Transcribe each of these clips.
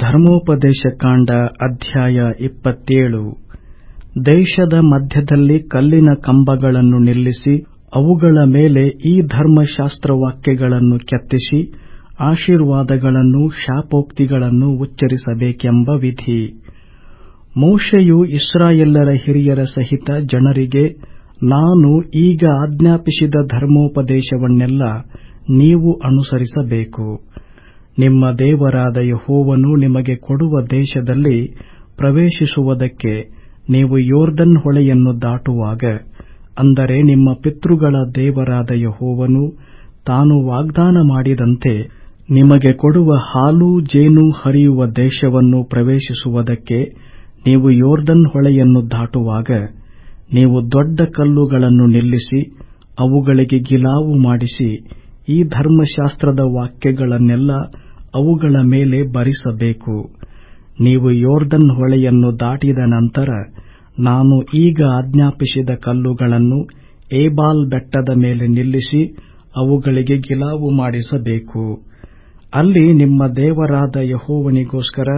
ಧರ್ಮೋಪದೇಶ ಕಾಂಡ ಅಧ್ಯಾಯ ಇಪ್ಪತ್ತೇಳು. ದೇಶದ ಮಧ್ಯದಲ್ಲಿ ಕಲ್ಲಿನ ಕಂಬಗಳನ್ನು ನಿಲ್ಲಿಸಿ, ಅವುಗಳ ಮೇಲೆ ಈ ಧರ್ಮಶಾಸ್ತ್ರ ವಾಕ್ಯಗಳನ್ನು ಕೆತ್ತಿಸಿ, ಆಶೀರ್ವಾದಗಳನ್ನು, ಶಾಪೋಕ್ತಿಗಳನ್ನು ಉಚ್ಚರಿಸಬೇಕೆಂಬ ವಿಧಿ. ಮೋಶೆಯು ಇಸ್ರಾಯೆಲ್ಲರ ಹಿರಿಯರ ಸಹಿತ ಜನರಿಗೆ, ನಾನು ಈಗ ಆಜ್ಞಾಪಿಸಿದ ಧರ್ಮೋಪದೇಶವನ್ನೆಲ್ಲ ನೀವು ಅನುಸರಿಸಬೇಕು. ನಿಮ್ಮ ದೇವರಾದ ಯೆಹೋವನು ನಿಮಗೆ ಕೊಡುವ ದೇಶದಲ್ಲಿ ಪ್ರವೇಶಿಸುವುದಕ್ಕೆ ನೀವು ಯೋರ್ದನ್ ಹೊಳೆಯನ್ನು ದಾಟುವಾಗ, ಅಂದರೆ ನಿಮ್ಮ ಪಿತೃಗಳ ದೇವರಾದ ಯೆಹೋವನು ತಾನು ವಾಗ್ದಾನ ಮಾಡಿದಂತೆ ನಿಮಗೆ ಕೊಡುವ ಹಾಲು, ಜೇನು ಹರಿಯುವ ದೇಶವನ್ನು ಪ್ರವೇಶಿಸುವುದಕ್ಕೆ ನೀವು ಯೋರ್ದನ್ ಹೊಳೆಯನ್ನು ದಾಟುವಾಗ, ನೀವು ದೊಡ್ಡ ಕಲ್ಲುಗಳನ್ನು ನಿಲ್ಲಿಸಿ ಅವುಗಳಿಗೆ ಗಿಲಾವು ಮಾಡಿಸಿ ಈ ಧರ್ಮಶಾಸ್ತ್ರದ ವಾಕ್ಯಗಳನ್ನೆಲ್ಲ ಅವುಗಳ ಮೇಲೆ ಬರಿಸಬೇಕು. ನೀವು ಯೋರ್ಧನ್ ಹೊಳೆಯನ್ನು ದಾಟಿದ ನಂತರ ನಾನು ಈಗ ಆಜ್ಞಾಪಿಸಿದ ಕಲ್ಲುಗಳನ್ನು ಏಬಾಲ್ ಬೆಟ್ಟದ ಮೇಲೆ ನಿಲ್ಲಿಸಿ ಅವುಗಳಿಗೆ ಗಿಲಾವು ಮಾಡಿಸಬೇಕು. ಅಲ್ಲಿ ನಿಮ್ಮ ದೇವರಾದ ಯಹೋವನಿಗೋಸ್ಕರ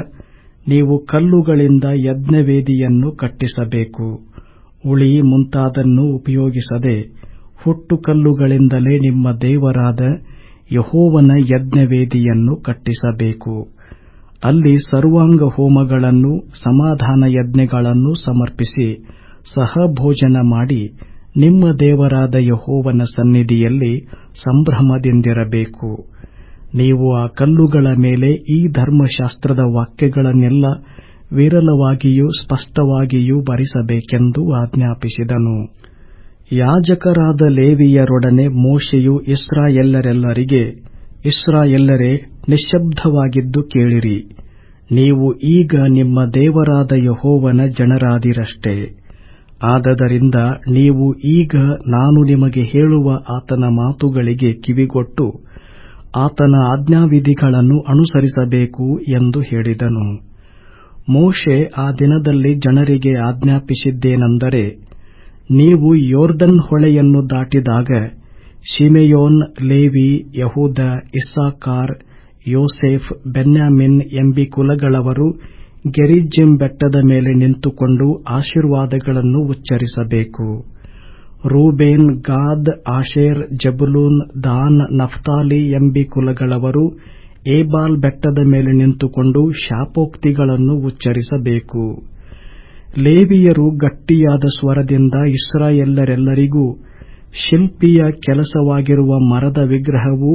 ನೀವು ಕಲ್ಲುಗಳಿಂದ ಯಜ್ಞವೇದಿಯನ್ನು ಕಟ್ಟಿಸಬೇಕು. ಉಳಿ ಮುಂತಾದನ್ನು ಉಪಯೋಗಿಸದೆ ಹುಟ್ಟು ಕಲ್ಲುಗಳಿಂದಲೇ ನಿಮ್ಮ ದೇವರಾದ ಯಹೋವನ ಯಜ್ಞವೇದಿಯನ್ನು ಕಟ್ಟಿಸಬೇಕು. ಅಲ್ಲಿ ಸರ್ವಾಂಗ ಹೋಮಗಳನ್ನು, ಸಮಾಧಾನ ಯಜ್ಞಗಳನ್ನು ಸಮರ್ಪಿಸಿ ಸಹಭೋಜನ ಮಾಡಿ ನಿಮ್ಮ ದೇವರಾದ ಯಹೋವನ ಸನ್ನಿಧಿಯಲ್ಲಿ ಸಂಭ್ರಮದಿಂದಿರಬೇಕು. ನೀವು ಆ ಕಲ್ಲುಗಳ ಮೇಲೆ ಈ ಧರ್ಮಶಾಸ್ತ್ರದ ವಾಕ್ಯಗಳನ್ನೆಲ್ಲ ವಿರಳವಾಗಿಯೂ ಸ್ಪಷ್ಟವಾಗಿಯೂ ಬರಿಸಬೇಕೆಂದು ಆಜ್ಞಾಪಿಸಿದನು. ಯಾಜಕರಾದ ಲೇವಿಯರೊಡನೆ ಮೋಶೆಯು ಇಸ್ರಾಯೆಲ್ಲರೆಲ್ಲರಿಗೆ ಇಸ್ರಾಯೆಲ್ಲರೇ ನಿಶ್ಶಬ್ದವಾಗಿದ್ದು ಕೇಳಿರಿ. ನೀವು ಈಗ ನಿಮ್ಮ ದೇವರಾದ ಯಹೋವನ ಜನರಾದಿರಷ್ಟೇ. ಆದದರಿಂದ ನೀವು ಈಗ ನಾನು ನಿಮಗೆ ಹೇಳುವ ಆತನ ಮಾತುಗಳಿಗೆ ಕಿವಿಗೊಟ್ಟು, ಆತನ ಆಜ್ಞಾವಿಧಿಗಳನ್ನು ಅನುಸರಿಸಬೇಕು ಎಂದು ಹೇಳಿದನು. ಮೋಶೆ ಆ ದಿನದಲ್ಲಿ ಜನರಿಗೆ ಆಜ್ಞಾಪಿಸಿದ್ದೇನೆಂದರೆ ನೀವು ಯೋರ್ದನ್ ಹೊಳೆಯನ್ನು ದಾಟಿದಾಗ Simeon, Levi, Judah, Issachar, Joseph, Benjamin MB ಕುಲಗಳವರು ಗೆರಿಜಿಂ ಬೆಟ್ಟದ ಮೇಲೆ ನಿಂತುಕೊಂಡು ಆಶೀರ್ವಾದಗಳನ್ನು ಉಚ್ಚರಿಸಬೇಕು. Reuben, Gad, Asher, Zebulun, Dan, Naphtali MB ಕುಲಗಳವರು ಏಬಾಲ್ ಬೆಟ್ಟದ ಮೇಲೆ ನಿಂತುಕೊಂಡು ಶಾಪೋಕ್ತಿಗಳನ್ನು ಉಚ್ಚರಿಸಬೇಕು. ಲೇವಿಯರು ಗಟ್ಟಿಯಾದ ಸ್ವರದಿಂದ ಇಸ್ರಾಯೆಲ್ಲರೆಲ್ಲರಿಗೂ ಶಿಲ್ಪಿಯ ಕೆಲಸವಾಗಿರುವ ಮರದ ವಿಗ್ರಹವು,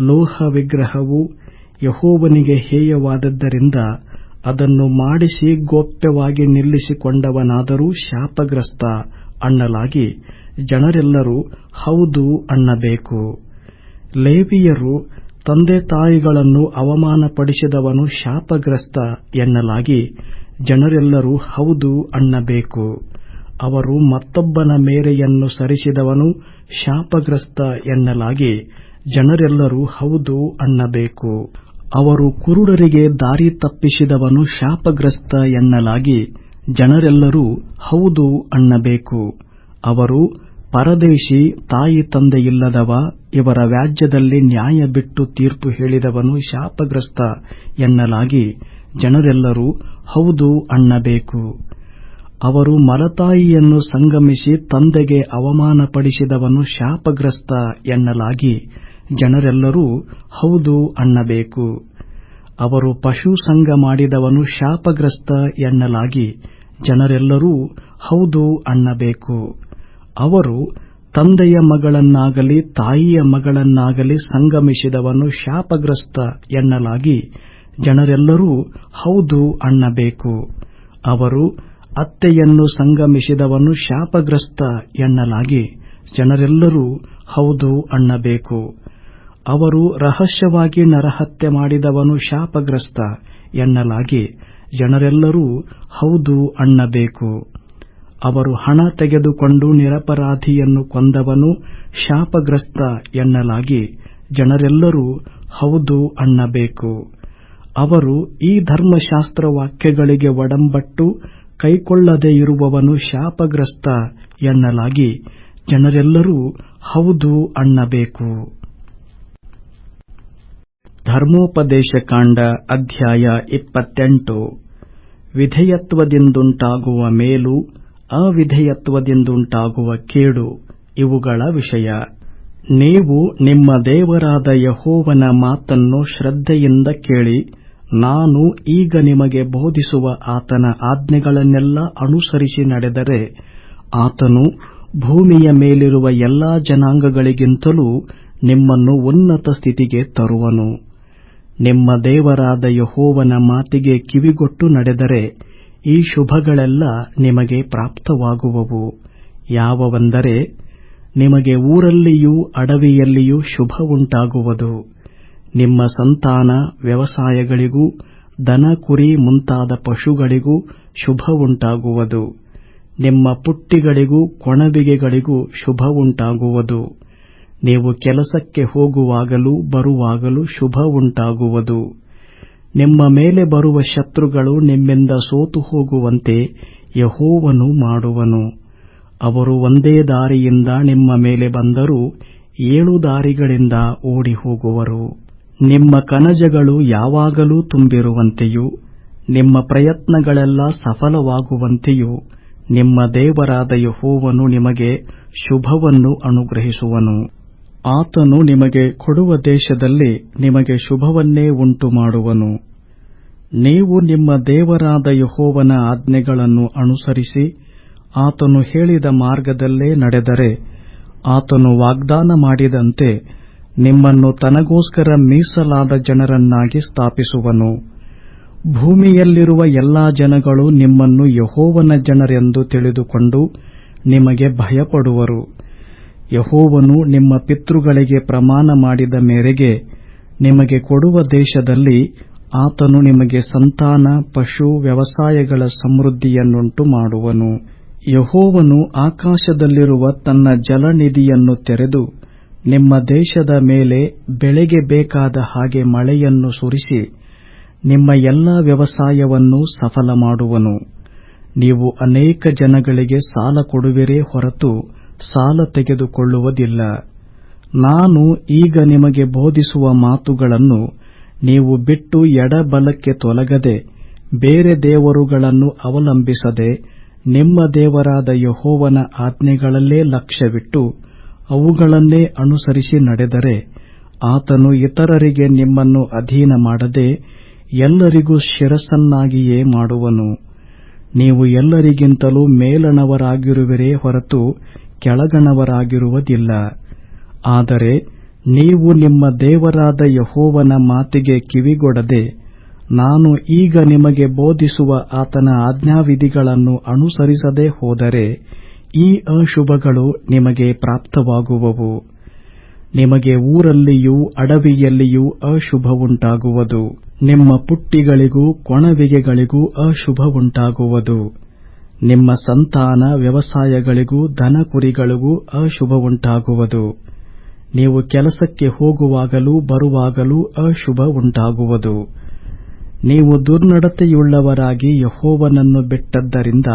ಲೋಹ ವಿಗ್ರಹವು ಯಹೋವನಿಗೆ ಹೇಯವಾದದ್ದರಿಂದ ಅದನ್ನು ಮಾಡಿಸಿ ಗೋಪ್ಯವಾಗಿ ನಿಲ್ಲಿಸಿಕೊಂಡವನಾದರೂ ಶಾಪಗ್ರಸ್ತ ಅಣ್ಣಲಾಗಿ ಜನರೆಲ್ಲರೂ ಹೌದು ಅಣ್ಣಬೇಕು ಲೇವಿಯರು ತಂದೆ ತಾಯಿಗಳನ್ನು ಅವಮಾನಪಡಿಸಿದವನು ಶಾಪಗ್ರಸ್ತ ಎನ್ನಲಾಗಿ ಜನರೆಲ್ಲರೂ ಹೌದು ಅನ್ನಬೇಕು. ಅವರು ಮತ್ತೊಬ್ಬನ ಮೇರೆಯನ್ನು ಸರಿಸಿದವನು ಶಾಪಗ್ರಸ್ತ ಎನ್ನಲಾಗಿ ಜನರೆಲ್ಲರೂ ಹೌದು ಅನ್ನಬೇಕು. ಅವರು ಕುರುಡರಿಗೆ ದಾರಿ ತಪ್ಪಿಸಿದವನು ಶಾಪಗ್ರಸ್ತ ಎನ್ನಲಾಗಿ ಜನರೆಲ್ಲರೂ ಹೌದು ಅನ್ನಬೇಕು. ಅವರು ಪರದೇಶಿ, ತಾಯಿ ತಂದೆಯಿಲ್ಲದವ, ಇವರ ವ್ಯಾಜ್ಯದಲ್ಲಿ ನ್ಯಾಯ ಬಿಟ್ಟು ತೀರ್ಪು ಹೇಳಿದವನು ಶಾಪಗ್ರಸ್ತ ಎನ್ನಲಾಗಿ ಜನರೆಲ್ಲರೂ ಹೌದು ಅನ್ನಬೇಕು. ಅವರು ಮಲತಾಯಿಯನ್ನು ಸಂಗಮಿಸಿ ತಂದೆಗೆ ಅವಮಾನಪಡಿಸಿದವನು ಶಾಪಗ್ರಸ್ತ ಎನ್ನಲಾಗಿ ಜನರೆಲ್ಲರೂ ಹೌದು ಅಣ್ಣಬೇಕು ಅವರು ಪಶು ಸಂಘ ಮಾಡಿದವನು ಶಾಪಗ್ರಸ್ತ ಎನ್ನಲಾಗಿ ಜನರೆಲ್ಲರೂ ಹೌದು ಅಣ್ಣಬೇಕು ಅವರು ತಂದೆಯ ಮಗಳನ್ನಾಗಲಿ ತಾಯಿಯ ಮಗಳನ್ನಾಗಲಿ ಸಂಗಮಿಸಿದವನು ಶಾಪಗ್ರಸ್ತ ಎನ್ನಲಾಗಿ ಜನರೆಲ್ಲರೂ, ಹೌದು ಅನ್ನಬೇಕು ಅವರು ಅತ್ತೆಯನ್ನು ಸಂಗಮಿಸಿದವನು ಶಾಪಗ್ರಸ್ತ ಎನ್ನಲಾಗಿ ಜನರೆಲ್ಲರೂ, ಹೌದು ಅನ್ನಬೇಕು ಅವರು ರಹಸ್ಯವಾಗಿ ನರಹತ್ಯೆ ಮಾಡಿದವನು ಶಾಪಗ್ರಸ್ತ ಎನ್ನಲಾಗಿ ಜನರೆಲ್ಲರೂ, ಹೌದು ಅನ್ನಬೇಕು ಅವರು ಹಣ ತೆಗೆದುಕೊಂಡು ನಿರಪರಾಧಿಯನ್ನು ಕೊಂದವನು ಶಾಪಗ್ರಸ್ತ ಎನ್ನಲಾಗಿ ಜನರೆಲ್ಲರೂ, ಹೌದು ಅನ್ನಬೇಕು ಅವರು ಈ ಧರ್ಮಶಾಸ್ತ್ರ ವಾಕ್ಯಗಳಿಗೆ ಒಡಂಬಟ್ಟು ಕೈಕೊಳ್ಳದೆ ಇರುವವನು ಶಾಪಗ್ರಸ್ತ ಎನ್ನಲಾಗಿ ಜನರೆಲ್ಲರೂ ಹೌದು ಅನ್ನಬೇಕು. ಧರ್ಮೋಪದೇಶಕಾಂಡ ಅಧ್ಯಾಯ ಇಪ್ಪತ್ತೆಂಟು. ವಿಧೇಯತ್ವದಿಂದುಂಟಾಗುವ ಮೇಲು, ಅವಿಧೇಯತ್ವದಿಂದುಂಟಾಗುವ ಕೇಡು, ಇವುಗಳ ವಿಷಯ. ನೀವು ನಿಮ್ಮ ದೇವರಾದ ಯಹೋವನ ಮಾತನ್ನು ಶ್ರದ್ಧೆಯಿಂದ ಕೇಳಿ ನಾನು ಈಗ ನಿಮಗೆ ಬೋಧಿಸುವ ಆತನ ಆಜ್ಞೆಗಳನ್ನೆಲ್ಲ ಅನುಸರಿಸಿ ನಡೆದರೆ ಆತನು ಭೂಮಿಯ ಮೇಲಿರುವ ಎಲ್ಲಾ ಜನಾಂಗಗಳಿಗಿಂತಲೂ ನಿಮ್ಮನ್ನು ಉನ್ನತ ಸ್ಥಿತಿಗೆ ತರುವನು. ನಿಮ್ಮ ದೇವರಾದ ಯಹೋವನ ಮಾತಿಗೆ ಕಿವಿಗೊಟ್ಟು ನಡೆದರೆ ಈ ಶುಭಗಳೆಲ್ಲ ನಿಮಗೆ ಪ್ರಾಪ್ತವಾಗುವವು. ಯಾವವೆಂದರೆ ನಿಮಗೆ ಊರಲ್ಲಿಯೂ ಅಡವಿಯಲ್ಲಿಯೂ ಶುಭವುಂಟಾಗುವುದು. ನಿಮ್ಮ ಸಂತಾನ ವ್ಯವಸಾಯಗಳಿಗೂ, ದನ ಕುರಿ ಮುಂತಾದ ಪಶುಗಳಿಗೂ ಶುಭವುಂಟಾಗುವುದು. ನಿಮ್ಮ ಪುಟ್ಟಿಗಳಿಗೂ ಕೊಣಬಿಗೆಗಳಿಗೂ ಶುಭವುಂಟಾಗುವುದು. ನೀವು ಕೆಲಸಕ್ಕೆ ಹೋಗುವಾಗಲೂ ಬರುವಾಗಲೂ ಶುಭವುಂಟಾಗುವುದು. ನಿಮ್ಮ ಮೇಲೆ ಬರುವ ಶತ್ರುಗಳು ನಿಮ್ಮಿಂದ ಸೋತು ಹೋಗುವಂತೆ ಯಹೋವನು ಮಾಡುವನು. ಅವರು ಒಂದೇ ದಾರಿಯಿಂದ ನಿಮ್ಮ ಮೇಲೆ ಬಂದರೂ ಏಳು ದಾರಿಗಳಿಂದ ಓಡಿ ಹೋಗುವರು ನಿಮ್ಮ ಕನಜಗಳು ಯಾವಾಗಲೂ ತುಂಬಿರುವಂತೆಯೂ, ನಿಮ್ಮ ಪ್ರಯತ್ನಗಳೆಲ್ಲ ಸಫಲವಾಗುವಂತೆಯೂ, ನಿಮ್ಮ ದೇವರಾದ ಯಹೋವನು ನಿಮಗೆ ಶುಭವನ್ನು ಅನುಗ್ರಹಿಸುವನು. ಆತನು ನಿಮಗೆ ಕೊಡುವ ದೇಶದಲ್ಲಿ ನಿಮಗೆ ಶುಭವನ್ನೇ ಉಂಟು ಮಾಡುವನು ನೀವು ನಿಮ್ಮ ದೇವರಾದ ಯಹೋವನ ಆಜ್ಞೆಗಳನ್ನು ಅನುಸರಿಸಿ, ಆತನು ಹೇಳಿದ ಮಾರ್ಗದಲ್ಲೇ ನಡೆದರೆ, ಆತನು ವಾಗ್ದಾನ ಮಾಡಿದಂತೆ ನಿಮ್ಮನ್ನು ತನಗೋಸ್ಕರ ಮೀಸಲಾದ ಜನರನ್ನಾಗಿ ಸ್ಥಾಪಿಸುವನು. ಭೂಮಿಯಲ್ಲಿರುವ ಎಲ್ಲಾ ಜನಗಳು ನಿಮ್ಮನ್ನು ಯಹೋವನ ಜನರೆಂದು ತಿಳಿದುಕೊಂಡು ನಿಮಗೆ ಭಯಪಡುವರು. ಯಹೋವನು ನಿಮ್ಮ ಪಿತೃಗಳಿಗೆ ಪ್ರಮಾಣ ಮಾಡಿದ ಮೇರೆಗೆ ನಿಮಗೆ ಕೊಡುವ ದೇಶದಲ್ಲಿ ಆತನು ನಿಮಗೆ ಸಂತಾನ, ಪಶು, ವ್ಯವಸಾಯಗಳ ಸಮೃದ್ಧಿಯನ್ನುಂಟು ಮಾಡುವನು. ಯಹೋವನು ಆಕಾಶದಲ್ಲಿರುವ ತನ್ನ ಜಲನಿಧಿಯನ್ನು ತೆರೆದು ನಿಮ್ಮ ದೇಶದ ಮೇಲೆ ಬೆಳೆಗೆ ಬೇಕಾದ ಹಾಗೆ ಮಳೆಯನ್ನು ಸುರಿಸಿ ನಿಮ್ಮ ಎಲ್ಲ ವ್ಯವಸಾಯವನ್ನು ಸಫಲ ಮಾಡುವನು. ನೀವು ಅನೇಕ ಜನಗಳಿಗೆ ಸಾಲ ಕೊಡುವಿರೇ ಹೊರತು ಸಾಲ ತೆಗೆದುಕೊಳ್ಳುವುದಿಲ್ಲ. ನಾನು ಈಗ ನಿಮಗೆ ಬೋಧಿಸುವ ಮಾತುಗಳನ್ನು ನೀವು ಬಿಟ್ಟು ಎಡಬಲಕ್ಕೆ ತೊಲಗದೆ ಬೇರೆ ದೇವರುಗಳನ್ನು ಅವಲಂಬಿಸದೆ ನಿಮ್ಮ ದೇವರಾದ ಯಹೋವನ ಆಜ್ಞೆಗಳಲ್ಲೇ ಲಕ್ಷ್ಯವಿಟ್ಟು ಅವುಗಳನ್ನೇ ಅನುಸರಿಸಿ ನಡೆದರೆ ಆತನು ಇತರರಿಗೆ ನಿಮ್ಮನ್ನು ಅಧೀನ ಮಾಡದೆ ಎಲ್ಲರಿಗೂ ಶಿರಸ್ಸನ್ನಾಗಿಯೇ ಮಾಡುವನು. ನೀವು ಎಲ್ಲರಿಗಿಂತಲೂ ಮೇಲಣವರಾಗಿರುವಿರೇ ಹೊರತು ಕೆಳಗಣವರಾಗಿರುವುದಿಲ್ಲ. ಆದರೆ ನೀವು ನಿಮ್ಮ ದೇವರಾದ ಯಹೋವನ ಮಾತಿಗೆ ಕಿವಿಗೊಡದೆ ನಾನು ಈಗ ನಿಮಗೆ ಬೋಧಿಸುವ ಆತನ ಆಜ್ಞಾವಿಧಿಗಳನ್ನು ಅನುಸರಿಸದೆ ಹೋದರೆ ಈ ಅಶುಭಗಳು ನಿಮಗೆ ಪ್ರಾಪ್ತವಾಗುವವು. ನಿಮಗೆ ಊರಲ್ಲಿಯೂ ಅಡವಿಯಲ್ಲಿಯೂ ಅಶುಭವುಂಟಾಗುವುದು. ನಿಮ್ಮ ಪುಟ್ಟಿಗಳಿಗೂ ಕೊಣವಿಗೆಗಳಿಗೂ ಅಶುಭವುಂಟಾಗುವುದು. ನಿಮ್ಮ ಸಂತಾನ ವ್ಯವಸಾಯಗಳಿಗೂ ದನ ಕುರಿಗಳಿಗೂ ಅಶುಭವುಂಟಾಗುವುದು. ನೀವು ಕೆಲಸಕ್ಕೆ ಹೋಗುವಾಗಲೂ ಬರುವಾಗಲೂ ಅಶುಭ ಉಂಟಾಗುವುದು ನೀವು ದುರ್ನಡತೆಯುಳ್ಳವರಾಗಿ ಯಹೋವನನ್ನು ಬಿಟ್ಟದ್ದರಿಂದ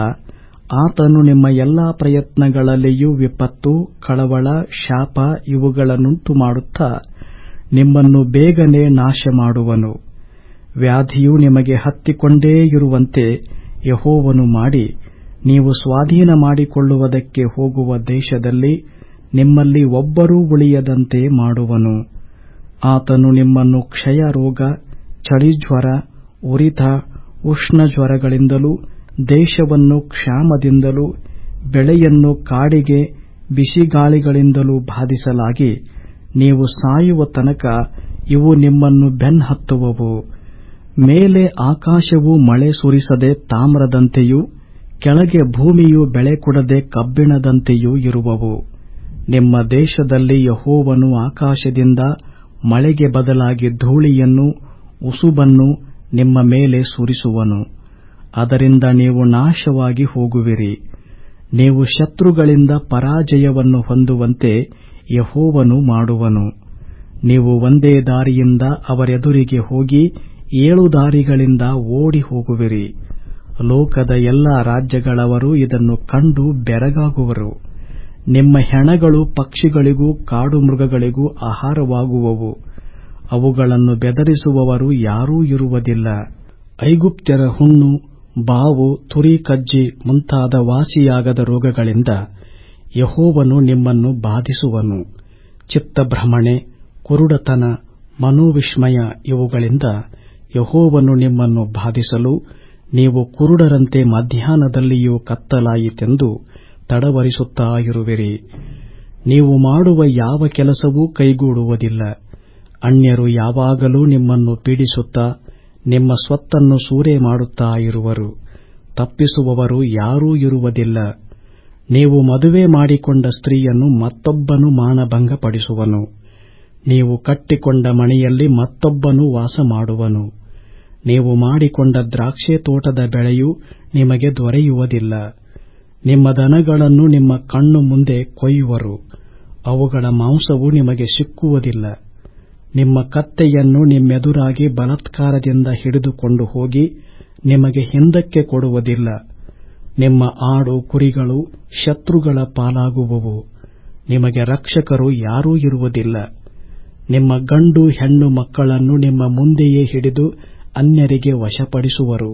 ಆತನು ನಿಮ್ಮ ಎಲ್ಲಾ ಪ್ರಯತ್ನಗಳಲ್ಲಿಯೂ ವಿಪತ್ತು, ಕಳವಳ, ಶಾಪ ಇವುಗಳನ್ನುಂಟು ಮಾಡುತ್ತಾ ನಿಮ್ಮನ್ನು ಬೇಗನೆ ನಾಶ ಮಾಡುವನು ವ್ಯಾಧಿಯು ನಿಮಗೆ ಹತ್ತಿಕೊಂಡೇ ಇರುವಂತೆ ಯಹೋವನು ಮಾಡಿ, ನೀವು ಸ್ವಾಧೀನ ಮಾಡಿಕೊಳ್ಳುವುದಕ್ಕೆ ಹೋಗುವ ದೇಶದಲ್ಲಿ ನಿಮ್ಮಲ್ಲಿ ಒಬ್ಬರೂ ಉಳಿಯದಂತೆ ಮಾಡುವನು. ಆತನು ನಿಮ್ಮನ್ನು ಕ್ಷಯ ರೋಗ ಚಳಿಜ್ವರ, ಉರಿತ ಉಷ್ಣಜ್ವರಗಳಿಂದಲೂ ದೇಶವನ್ನು ಕ್ಷಾಮದಿಂದಲೂ, ಬೆಳೆಯನ್ನು ಕಾಡಿಗೆ, ಬಿಸಿಗಾಳಿಗಳಿಂದಲೂ ಬಾಧಿಸಲಾಗಿ, ನೀವು ಸಾಯುವ ತನಕ ಇವು ನಿಮ್ಮನ್ನು ಬೆನ್ನಹತ್ತುವವು ಮೇಲೆ ಆಕಾಶವು ಮಳೆ ಸುರಿಸದೆ ತಾಮ್ರದಂತೆಯೂ, ಕೆಳಗೆ ಭೂಮಿಯು ಬೆಳೆ ಕೊಡದೆ ಕಬ್ಬಿಣದಂತೆಯೂ ಇರುವವು. ನಿಮ್ಮ ದೇಶದಲ್ಲಿ ಯಹೋವನು ಆಕಾಶದಿಂದ ಮಳೆಗೆ ಬದಲಾಗಿ ಧೂಳಿಯನ್ನು, ಉಸುಬನ್ನು ನಿಮ್ಮ ಮೇಲೆ ಸುರಿಸುವನು. ಅದರಿಂದ ನೀವು ನಾಶವಾಗಿ ಹೋಗುವಿರಿ. ನೀವು ಶತ್ರುಗಳಿಂದ ಪರಾಜಯವನ್ನು ಹೊಂದುವಂತೆ ಯಹೋವನು ಮಾಡುವನು. ನೀವು ಒಂದೇ ದಾರಿಯಿಂದ ಅವರೆದುರಿಗೆ ಹೋಗಿ ಏಳು ದಾರಿಗಳಿಂದ ಓಡಿ ಹೋಗುವಿರಿ. ಲೋಕದ ಎಲ್ಲಾ ರಾಜ್ಯಗಳವರು ಇದನ್ನು ಕಂಡು ಬೆರಗಾಗುವರು. ನಿಮ್ಮ ಹೆಣಗಳು ಪಕ್ಷಿಗಳಿಗೂ ಕಾಡು ಮೃಗಗಳಿಗೂ ಆಹಾರವಾಗುವವು. ಅವುಗಳನ್ನು ಬೆದರಿಸುವವರು ಯಾರೂ ಇರುವುದಿಲ್ಲ. ಐಗುಪ್ತ್ಯರ ಹುಣ್ಣು ಬಾವು, ತುರಿ ಕಜ್ಜಿ ಮುಂತಾದ ವಾಸಿಯಾಗದ ರೋಗಗಳಿಂದ ಯಹೋವನು ನಿಮ್ಮನ್ನು ಬಾಧಿಸುವನು. ಚಿತ್ತಭ್ರಮಣೆ, ಕುರುಡತನ, ಮನೋವಿಸ್ಮಯ ಇವುಗಳಿಂದ ಯಹೋವನು ನಿಮ್ಮನ್ನು ಬಾಧಿಸಲು ನೀವು ಕುರುಡರಂತೆ ಮಧ್ಯಾಹ್ನದಲ್ಲಿಯೂ ಕತ್ತಲಾಯಿತೆಂದು ತಡವರಿಸುತ್ತಾ ಇರುವಿರಿ. ನೀವು ಮಾಡುವ ಯಾವ ಕೆಲಸವೂ ಕೈಗೂಡುವುದಿಲ್ಲ. ಅನ್ಯರು ಯಾವಾಗಲೂ ನಿಮ್ಮನ್ನು ಪೀಡಿಸುತ್ತಾ ನಿಮ್ಮ ಸ್ವತ್ತನ್ನು ಸೂರೆ ಮಾಡುತ್ತಾ ಇರುವರು. ತಪ್ಪಿಸುವವರು ಯಾರೂ ಇರುವುದಿಲ್ಲ. ನೀವು ಮದುವೆ ಮಾಡಿಕೊಂಡ ಸ್ತ್ರೀಯನ್ನು ಮತ್ತೊಬ್ಬನು ಮಾನಭಂಗಪಡಿಸುವನು. ನೀವು ಕಟ್ಟಿಕೊಂಡ ಮನೆಯಲ್ಲಿ ಮತ್ತೊಬ್ಬನು ವಾಸ ಮಾಡುವನು ನೀವು ಮಾಡಿಕೊಂಡ ದ್ರಾಕ್ಷೆ ತೋಟದ ಬೆಳೆಯು ನಿಮಗೆ ದೊರೆಯುವುದಿಲ್ಲ. ನಿಮ್ಮ ದನಗಳನ್ನು ನಿಮ್ಮ ಕಣ್ಣು ಮುಂದೆ ಕೊಯ್ಯುವರು. ಅವುಗಳ ಮಾಂಸವು ನಿಮಗೆ ಸಿಕ್ಕುವುದಿಲ್ಲ. ನಿಮ್ಮ ಕತ್ತೆಯನ್ನು ನಿಮ್ಮೆದುರಾಗಿ ಬಲಾತ್ಕಾರದಿಂದ ಹಿಡಿದುಕೊಂಡು ಹೋಗಿ ನಿಮಗೆ ಹಿಂದಕ್ಕೆ ಕೊಡುವುದಿಲ್ಲ. ನಿಮ್ಮ ಆಡು ಕುರಿಗಳು ಶತ್ರುಗಳ ಪಾಲಾಗುವವು. ನಿಮಗೆ ರಕ್ಷಕರು ಯಾರೂ ಇರುವುದಿಲ್ಲ. ನಿಮ್ಮ ಗಂಡು ಹೆಣ್ಣು ಮಕ್ಕಳನ್ನು ನಿಮ್ಮ ಮುಂದೆಯೇ ಹಿಡಿದು ಅನ್ಯರಿಗೆ ವಶಪಡಿಸುವರು.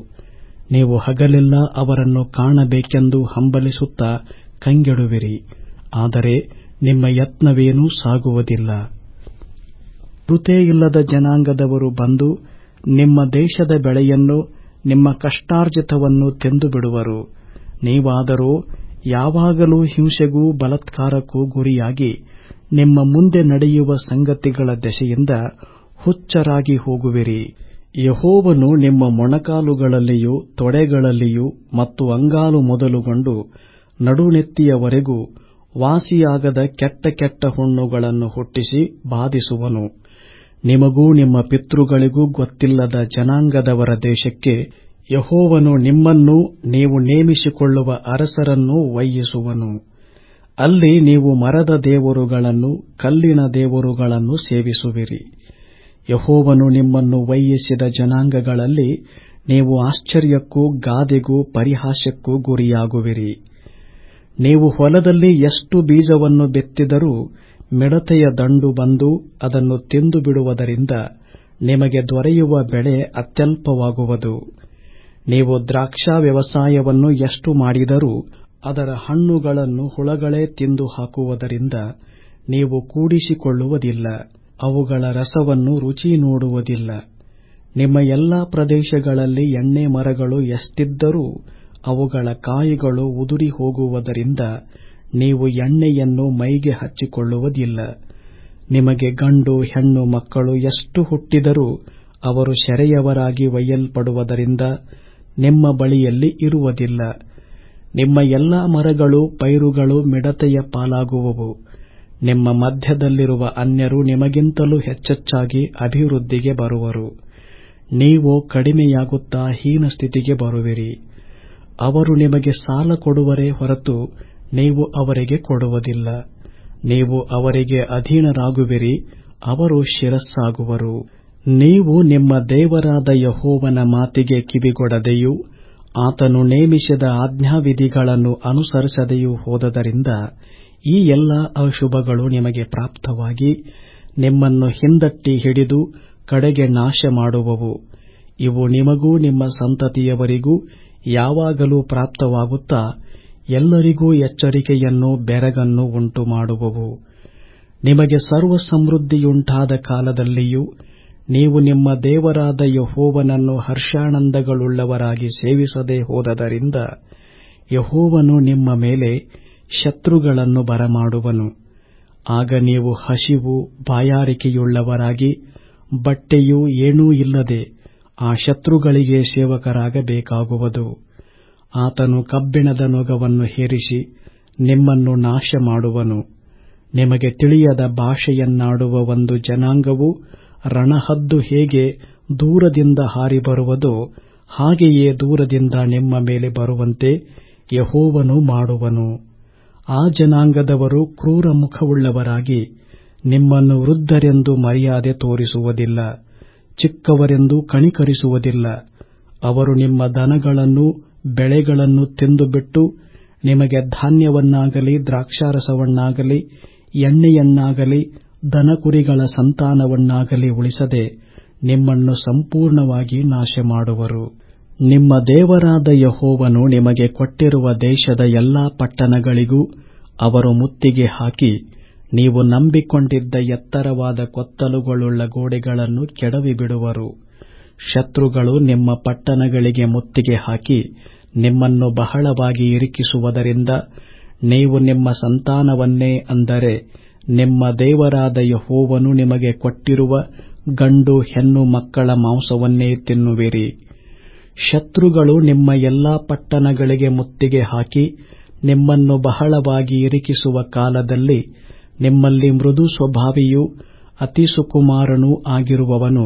ನೀವು ಹಗಲೆಲ್ಲ ಅವರನ್ನು ಕಾಣಬೇಕೆಂದು ಹಂಬಲಿಸುತ್ತಾ ಕಂಗೆಡುವಿರಿ. ಆದರೆ ನಿಮ್ಮ ಯತ್ನವೇನೂ ಸಾಗುವುದಿಲ್ಲ. ಕೃತೆ ಇಲ್ಲದ ಜನಾಂಗದವರು ಬಂದು ನಿಮ್ಮ ದೇಶದ ಬೆಳೆಯನ್ನು, ನಿಮ್ಮ ಕಷ್ಟಾರ್ಜಿತವನ್ನು ತೆಂದು ಬಿಡುವರು. ನೀವಾದರೂ ಯಾವಾಗಲೂ ಹಿಂಸೆಗೂ ಬಲತ್ಕಾರಕ್ಕೂ ಗುರಿಯಾಗಿ ನಿಮ್ಮ ಮುಂದೆ ನಡೆಯುವ ಸಂಗತಿಗಳ ದೆಸೆಯಿಂದ ಹುಚ್ಚರಾಗಿ ಹೋಗುವಿರಿ. ಯಹೋವನು ನಿಮ್ಮ ಮೊಣಕಾಲುಗಳಲ್ಲಿಯೂ, ತೊಡೆಗಳಲ್ಲಿಯೂ ಮತ್ತು ಅಂಗಾಲು ಮೊದಲುಗೊಂಡು ನಡುನೆತ್ತಿಯವರೆಗೂ ವಾಸಿಯಾಗದ ಕೆಟ್ಟ ಕೆಟ್ಟ ಹುಣ್ಣುಗಳನ್ನು ಹುಟ್ಟಿಸಿ ಬಾಧಿಸುವನು. ನಿಮಗೂ ನಿಮ್ಮ ಪಿತೃಗಳಿಗೂ ಗೊತ್ತಿಲ್ಲದ ಜನಾಂಗದವರ ದೇಶಕ್ಕೆ ಯಹೋವನು ನಿಮ್ಮನ್ನು ನೀವು ನೇಮಿಸಿಕೊಳ್ಳುವ ಅರಸರನ್ನೂ ಒಯ್ಯಿಸುವನು ಅಲ್ಲಿ ನೀವು ಮರದ ದೇವರುಗಳನ್ನು, ಕಲ್ಲಿನ ದೇವರುಗಳನ್ನು ಸೇವಿಸುವಿರಿ. ಯಹೋವನು ನಿಮ್ಮನ್ನು ಒಯ್ಯಿಸಿದ ಜನಾಂಗಗಳಲ್ಲಿ ನೀವು ಆಶ್ಚರ್ಯಕ್ಕೂ ಗಾದೆಗೂ ಪರಿಹಾಸ್ಯಕ್ಕೂ ಗುರಿಯಾಗುವಿರಿ. ನೀವು ಹೊಲದಲ್ಲಿ ಎಷ್ಟು ಬೀಜವನ್ನು ಬಿತ್ತಿದರೂ ಮಿಡತೆಯ ದಂಡು ಬಂದು ಅದನ್ನು ತಿಂದು ಬಿಡುವುದರಿಂದ ನಿಮಗೆ ದೊರೆಯುವ ಬೆಳೆ ಅತ್ಯಲ್ಪವಾಗುವುದು. ನೀವು ದ್ರಾಕ್ಷಾ ವ್ಯವಸಾಯವನ್ನು ಎಷ್ಟು ಮಾಡಿದರೂ ಅದರ ಹಣ್ಣುಗಳನ್ನು ಹುಳಗಳೇ ತಿಂದು ಹಾಕುವುದರಿಂದ ನೀವು ಕೂಡಿಸಿಕೊಳ್ಳುವುದಿಲ್ಲ. ಅವುಗಳ ರಸವನ್ನು ರುಚಿ ನೋಡುವುದಿಲ್ಲ. ನಿಮ್ಮ ಎಲ್ಲಾ ಪ್ರದೇಶಗಳಲ್ಲಿ ಎಣ್ಣೆ ಮರಗಳು ಎಷ್ಟಿದ್ದರೂ ಅವುಗಳ ಕಾಯಿಗಳು ಉದುರಿ ಹೋಗುವುದರಿಂದ ನೀವು ಎಣ್ಣೆಯನ್ನು ಮೈಗೆ ಹಚ್ಚಿಕೊಳ್ಳುವುದಿಲ್ಲ. ನಿಮಗೆ ಗಂಡು, ಹೆಣ್ಣು ಮಕ್ಕಳು ಎಷ್ಟು ಹುಟ್ಟಿದರೂ ಅವರು ಸೆರೆಯವರಾಗಿ ಒಯ್ಯಲ್ಪಡುವುದರಿಂದ ನಿಮ್ಮ ಬಳಿಯಲ್ಲಿ ಇರುವುದಿಲ್ಲ. ನಿಮ್ಮ ಎಲ್ಲಾ ಮರಗಳು, ಪೈರುಗಳು ಮಿಡತೆಯ ಪಾಲಾಗುವವು. ನಿಮ್ಮ ಮಧ್ಯದಲ್ಲಿರುವ ಅನ್ಯರು ನಿಮಗಿಂತಲೂ ಹೆಚ್ಚೆಚ್ಚಾಗಿ ಅಭಿವೃದ್ಧಿಗೆ ಬರುವರು. ನೀವು ಕಡಿಮೆಯಾಗುತ್ತಾ ಹೀನ ಸ್ಥಿತಿಗೆ ಬರುವಿರಿ. ಅವರು ನಿಮಗೆ ಸಾಲ ಕೊಡುವರೇ ಹೊರತು ನೀವು ಅವರಿಗೆ ಕೊಡುವುದಿಲ್ಲ. ನೀವು ಅವರಿಗೆ ಅಧೀನರಾಗುವಿರಿ, ಅವರು ಶಿರಸ್ಸಾಗುವರು. ನೀವು ನಿಮ್ಮ ದೇವರಾದ ಯಹೋವನ ಮಾತಿಗೆ ಕಿವಿಗೊಡದೆಯೂ, ಆತನು ನೇಮಿಸಿದ ಆಜ್ಞಾವಿಧಿಗಳನ್ನು ಅನುಸರಿಸದೆಯೂ ಹೋದದರಿಂದ ಈ ಎಲ್ಲ ಅಶುಭಗಳು ನಿಮಗೆ ಪ್ರಾಪ್ತವಾಗಿ ನಿಮ್ಮನ್ನು ಹಿಂದಟ್ಟಿ ಹಿಡಿದು ಕಡೆಗೆ ನಾಶ ಮಾಡುವವು. ಇವು ನಿಮಗೂ ನಿಮ್ಮ ಸಂತತಿಯವರಿಗೂ ಯಾವಾಗಲೂ ಪ್ರಾಪ್ತವಾಗುತ್ತಾ ಎಲ್ಲರಿಗೂ ಎಚ್ಚರಿಕೆಯನ್ನು, ಬೆರಗನ್ನು ಉಂಟು ಮಾಡುವವು ನಿಮಗೆ ಸರ್ವ ಸಮೃದ್ಧಿಯುಂಟಾದ ಕಾಲದಲ್ಲಿಯೂ ನೀವು ನಿಮ್ಮ ದೇವರಾದ ಯಹೋವನನ್ನು ಹರ್ಷಾನಂದಗಳುಳ್ಳವರಾಗಿ ಸೇವಿಸದೆ ಹೋದದರಿಂದ ಯಹೋವನು ನಿಮ್ಮ ಮೇಲೆ ಶತ್ರುಗಳನ್ನು ಬರಮಾಡುವನು. ಆಗ ನೀವು ಹಸಿವು, ಬಾಯಾರಿಕೆಯುಳ್ಳವರಾಗಿ, ಬಟ್ಟೆಯೂ ಏನೂ ಇಲ್ಲದೆ ಆ ಶತ್ರುಗಳಿಗೆ ಸೇವಕರಾಗಬೇಕಾಗುವುದು. ಆತನು ಕಬ್ಬಿಣದ ನೊಗವನ್ನು ಹೇರಿಸಿ ನಿಮ್ಮನ್ನು ನಾಶ ಮಾಡುವನು ನಿಮಗೆ ತಿಳಿಯದ ಭಾಷೆಯನ್ನಾಡುವ ಒಂದು ಜನಾಂಗವು ರಣಹದ್ದು ಹೇಗೆ ದೂರದಿಂದ ಹಾರಿ ಬರುವುದೋ ಹಾಗೆಯೇ ದೂರದಿಂದ ನಿಮ್ಮ ಮೇಲೆ ಬರುವಂತೆ ಯಹೋವನು ಮಾಡುವನು. ಆ ಜನಾಂಗದವರು ಕ್ರೂರ ಮುಖವುಳ್ಳವರಾಗಿ ನಿಮ್ಮನ್ನು ವೃದ್ಧರೆಂದು ಮರ್ಯಾದೆ ತೋರಿಸುವುದಿಲ್ಲ, ಚಿಕ್ಕವರೆಂದು ಕಣಿಕರಿಸುವುದಿಲ್ಲ. ಅವರು ನಿಮ್ಮ ದನಗಳನ್ನು ಬೆಳೆಗಳನ್ನು ತಿಂದುಬಿಟ್ಟು ನಿಮಗೆ ಧಾನ್ಯವನ್ನಾಗಲಿ, ದ್ರಾಕ್ಷಾರಸವನ್ನಾಗಲಿ, ಎಣ್ಣೆಯನ್ನಾಗಲಿ, ದನಕುರಿಗಳ ಸಂತಾನವನ್ನಾಗಲಿ ಉಳಿಸದೆ ನಿಮ್ಮನ್ನು ಸಂಪೂರ್ಣವಾಗಿ ನಾಶ ಮಾಡುವರು ನಿಮ್ಮ ದೇವರಾದ ಯಹೋವನು ನಿಮಗೆ ಕೊಟ್ಟಿರುವ ದೇಶದ ಎಲ್ಲಾ ಪಟ್ಟಣಗಳಿಗೂ ಅವರು ಮುತ್ತಿಗೆ ಹಾಕಿ ನೀವು ನಂಬಿಕೊಂಡಿದ್ದ ಎತ್ತರವಾದ ಕೊತ್ತಲುಗಳುಳ್ಳ ಗೋಡೆಗಳನ್ನು ಕೆಡವಿಬಿಡುವರು. ಶತ್ರುಗಳು ನಿಮ್ಮ ಪಟ್ಟಣಗಳಿಗೆ ಮುತ್ತಿಗೆ ಹಾಕಿ ನಿಮ್ಮನ್ನು ಬಹಳವಾಗಿ ಇರಿಕಿಸುವುದರಿಂದ ನೀವು ನಿಮ್ಮ ಸಂತಾನವನ್ನೇ ಅಂದರೆ ನಿಮ್ಮ ದೇವರಾದ ಯಹೋವನು ನಿಮಗೆ ಕೊಟ್ಟಿರುವ ಗಂಡು ಹೆಣ್ಣು ಮಕ್ಕಳ ಮಾಂಸವನ್ನೇ ತಿನ್ನುವಿರಿ. ಶತ್ರುಗಳು ನಿಮ್ಮ ಎಲ್ಲಾ ಪಟ್ಟಣಗಳಿಗೆ ಮುತ್ತಿಗೆ ಹಾಕಿ ನಿಮ್ಮನ್ನು ಬಹಳವಾಗಿ ಇರಿಕಿಸುವ ಕಾಲದಲ್ಲಿ ನಿಮ್ಮಲ್ಲಿ ಮೃದು ಸ್ವಭಾವಿಯೂ ಅತಿ ಸುಕುಮಾರನೂ ಆಗಿರುವವನು.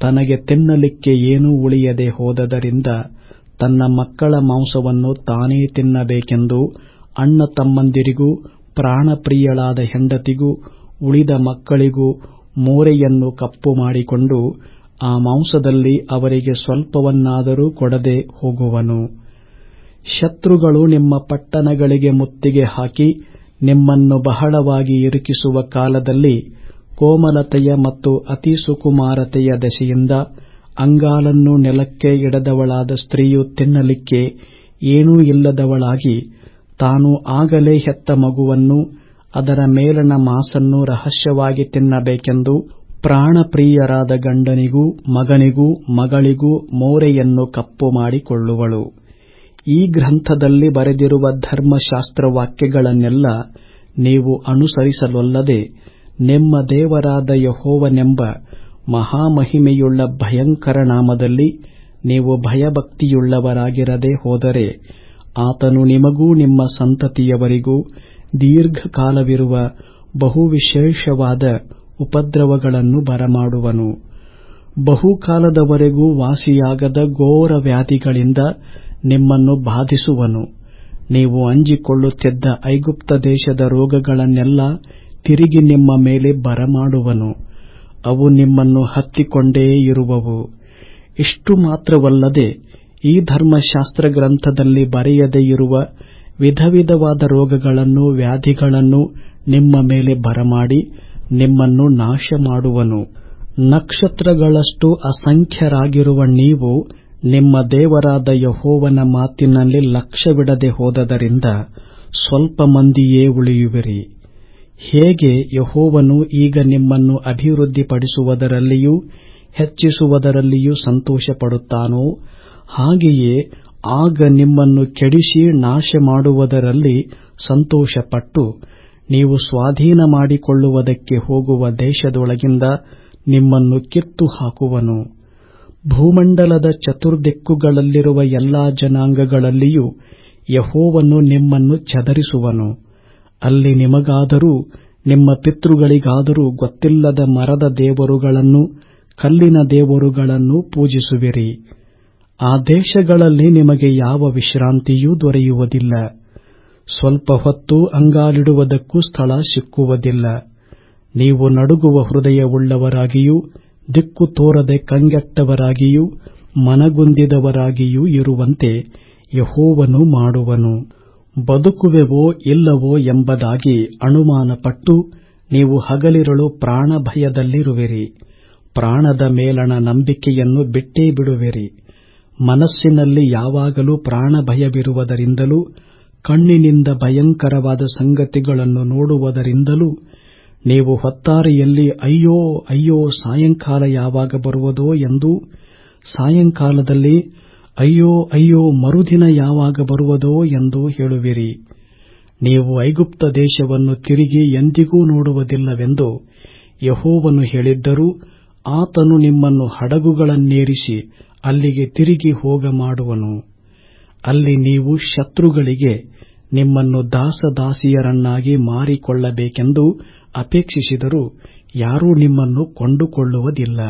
ತನಗೆ ತಿನ್ನಲಿಕ್ಕೆ ಏನೂ ಉಳಿಯದೆ ಹೋದದರಿಂದ ತನ್ನ ಮಕ್ಕಳ ಮಾಂಸವನ್ನು ತಾನೇ ತಿನ್ನಬೇಕೆಂದು ಅಣ್ಣ ತಮ್ಮಂದಿರಿಗೂ, ಪ್ರಾಣಪ್ರಿಯಳಾದ ಹೆಂಡತಿಗೂ, ಉಳಿದ ಮಕ್ಕಳಿಗೂ ಮೋರೆಯನ್ನು ಕಪ್ಪು ಮಾಡಿಕೊಂಡು ಆ ಮಾಂಸದಲ್ಲಿ ಅವರಿಗೆ ಸ್ವಲ್ಪವನ್ನಾದರೂ ಕೊಡದೆ ಹೋಗುವನು. ಶತ್ರುಗಳು ನಿಮ್ಮ ಪಟ್ಟಣಗಳಿಗೆ ಮುತ್ತಿಗೆ ಹಾಕಿ ನಿಮ್ಮನ್ನು ಬಹಳವಾಗಿ ಇರುಕಿಸುವ ಕಾಲದಲ್ಲಿ ಕೋಮಲತೆಯ ಮತ್ತು ಅತಿ ಸುಕುಮಾರತೆಯ ದೆಸೆಯಿಂದ ಅಂಗಾಲನ್ನು ನೆಲಕ್ಕೆ ಎಡದವಳಾದ ಸ್ತ್ರೀಯು ತಿನ್ನಲಿಕ್ಕೆ ಏನೂ ಇಲ್ಲದವಳಾಗಿ ತಾನು ಆಗಲೇ ಹೆತ್ತ ಮಗುವನ್ನು ಅದರ ಮೇಲಣ ಮಾಸನ್ನು ರಹಸ್ಯವಾಗಿ ತಿನ್ನಬೇಕೆಂದು ಪ್ರಾಣಪ್ರಿಯರಾದ ಗಂಡನಿಗೂ ಮಗನಿಗೂ ಮಗಳಿಗೂ ಮೋರೆಯನ್ನು ಕಪ್ಪು ಮಾಡಿಕೊಳ್ಳುವಳು. ಈ ಗ್ರಂಥದಲ್ಲಿ ಬರೆದಿರುವ ಧರ್ಮಶಾಸ್ತ್ರ ವಾಕ್ಯಗಳನ್ನೆಲ್ಲ ನೀವು ಅನುಸರಿಸಲೊಲ್ಲದೆ, ನಿಮ್ಮ ದೇವರಾದ ಯಹೋವನೆಂಬ ಮಹಾಮಹಿಮೆಯುಳ್ಳ ಭಯಂಕರ ನಾಮದಲ್ಲಿ ನೀವು ಭಯಭಕ್ತಿಯುಳ್ಳವರಾಗಿರದೆ ಹೋದರೆ ಆತನು ನಿಮಗೂ ನಿಮ್ಮ ಸಂತತಿಯವರಿಗೂ ದೀರ್ಘಕಾಲವಿರುವ ಬಹುವಿಶೇಷವಾದ ಉಪದ್ರವಗಳನ್ನು ಬರಮಾಡುವನು. ಬಹುಕಾಲದವರೆಗೂ ವಾಸಿಯಾಗದ ಘೋರ ವ್ಯಾಧಿಗಳಿಂದ ನಿಮ್ಮನ್ನು ಬಾಧಿಸುವನು. ನೀವು ಅಂಜಿಕೊಳ್ಳುತ್ತಿದ್ದ ಐಗುಪ್ತ ದೇಶದ ರೋಗಗಳನ್ನೆಲ್ಲ ತಿರುಗಿ ನಿಮ್ಮ ಮೇಲೆ ಬರಮಾಡುವನು. ಅವು ನಿಮ್ಮನ್ನು ಹತ್ತಿಕೊಂಡೇ ಇರುವವು. ಇಷ್ಟು ಮಾತ್ರವಲ್ಲದೆ ಈ ಧರ್ಮಶಾಸ್ತ್ರ ಗ್ರಂಥದಲ್ಲಿ ಬರೆಯದೇ ಇರುವ ವಿಧ ವಿಧವಾದ ರೋಗಗಳನ್ನು ವ್ಯಾಧಿಗಳನ್ನು ನಿಮ್ಮ ಮೇಲೆ ಬರಮಾಡಿ ನಿಮ್ಮನ್ನು ನಾಶ ಮಾಡುವನು ನಕ್ಷತ್ರಗಳಷ್ಟು ಅಸಂಖ್ಯರಾಗಿರುವ ನೀವು ನಿಮ್ಮ ದೇವರಾದ ಯಹೋವನ ಮಾತಿನಲ್ಲಿ ಲಕ್ಷ್ಯವಿಡದೆ ಹೋದದರಿಂದ ಸ್ವಲ್ಪ ಮಂದಿಯೇ ಉಳಿಯುವಿರಿ. ಹೇಗೆ ಯಹೋವನು ಈಗ ನಿಮ್ಮನ್ನು ಅಭಿವೃದ್ಧಿಪಡಿಸುವುದರಲ್ಲಿಯೂ ಹೆಚ್ಚಿಸುವುದರಲ್ಲಿಯೂ ಸಂತೋಷಪಡುತ್ತಾನೋ, ಹಾಗೆಯೇ ಆಗ ನಿಮ್ಮನ್ನು ಕೆಡಿಸಿ ನಾಶ ಮಾಡುವುದರಲ್ಲಿ ಸಂತೋಷಪಟ್ಟು ನೀವು ಸ್ವಾಧೀನ ಮಾಡಿಕೊಳ್ಳುವುದಕ್ಕೆ ಹೋಗುವ ದೇಶದೊಳಗಿಂದ ನಿಮ್ಮನ್ನು ಕಿತ್ತು ಹಾಕುವನು ಭೂಮಂಡಲದ ಚತುರ್ದಿಕ್ಕುಗಳಲ್ಲಿರುವ ಎಲ್ಲಾ ಜನಾಂಗಗಳಲ್ಲಿಯೂ ಯಹೋವನ್ನು ನಿಮ್ಮನ್ನು ಚದರಿಸುವನು. ಅಲ್ಲಿ ನಿಮಗಾದರೂ, ನಿಮ್ಮ ಪಿತೃಗಳಿಗಾದರೂ ಗೊತ್ತಿಲ್ಲದ ಮರದ ದೇವರುಗಳನ್ನು, ಕಲ್ಲಿನ ದೇವರುಗಳನ್ನು ಪೂಜಿಸುವಿರಿ. ಆ ದೇಶಗಳಲ್ಲಿ ನಿಮಗೆ ಯಾವ ವಿಶ್ರಾಂತಿಯೂ ದೊರೆಯುವುದಿಲ್ಲ. ಸ್ವಲ್ಪ ಹೊತ್ತು ಅಂಗಾಲಿಡುವುದಕ್ಕೂ ಸ್ಥಳ ಸಿಕ್ಕುವುದಿಲ್ಲ. ನೀವು ನಡುಗುವ ಹೃದಯವುಳ್ಳವರಾಗಿಯೂ, ದಿಕ್ಕು ತೋರದೆ ಕಂಗೆಟ್ಟವರಾಗಿಯೂ, ಮನಗುಂದಿದವರಾಗಿಯೂ ಇರುವಂತೆ ಯಹೋವನು ಮಾಡುವನು. ಬದುಕುವೆವೋ ಇಲ್ಲವೋ ಎಂಬುದಾಗಿ ಅನುಮಾನಪಟ್ಟು ನೀವು ಹಗಲಿರುಳು ಪ್ರಾಣಭಯದಲ್ಲಿರುವಿರಿ. ಪ್ರಾಣದ ಮೇಲಣ ನಂಬಿಕೆಯನ್ನು ಬಿಟ್ಟೇ ಬಿಡುವಿರಿ. ಮನಸ್ಸಿನಲ್ಲಿ ಯಾವಾಗಲೂ ಪ್ರಾಣಭಯವಿರುವುದರಿಂದಲೂ, ಕಣ್ಣಿನಿಂದ ಭಯಂಕರವಾದ ಸಂಗತಿಗಳನ್ನು ನೋಡುವುದರಿಂದಲೂ, ನೀವು ಹೊತ್ತಾರೆಯಲ್ಲಿ ಅಯ್ಯೋ ಅಯ್ಯೋ, ಸಾಯಂಕಾಲ ಯಾವಾಗ ಬರುವುದೋ ಎಂದು ಸಾಯಂಕಾಲದಲ್ಲಿ ಅಯ್ಯೋ ಅಯ್ಯೋ, ಮರುದಿನ ಯಾವಾಗ ಬರುವುದೋ ಎಂದು ಹೇಳುವಿರಿ. ನೀವು ಐಗುಪ್ತ ದೇಶವನ್ನು ತಿರುಗಿ ಎಂದಿಗೂ ನೋಡುವುದಿಲ್ಲವೆಂದು ಯಹೋವನು ಹೇಳಿದ್ದರೂ ಆತನು ನಿಮ್ಮನ್ನು ಹಡಗುಗಳನ್ನೇರಿಸಿ ಅಲ್ಲಿಗೆ ತಿರುಗಿ ಹೋಗ ಮಾಡುವನು ಅಲ್ಲಿ ನೀವು ಶತ್ರುಗಳಿಗೆ ನಿಮ್ಮನ್ನು ದಾಸದಾಸಿಯರನ್ನಾಗಿ ಮಾರಿಕೊಳ್ಳಬೇಕೆಂದು ಅಪೇಕ್ಷಿಸಿದರೂ ಯಾರೂ ನಿಮ್ಮನ್ನು ಕೊಂಡುಕೊಳ್ಳುವುದಿಲ್ಲ.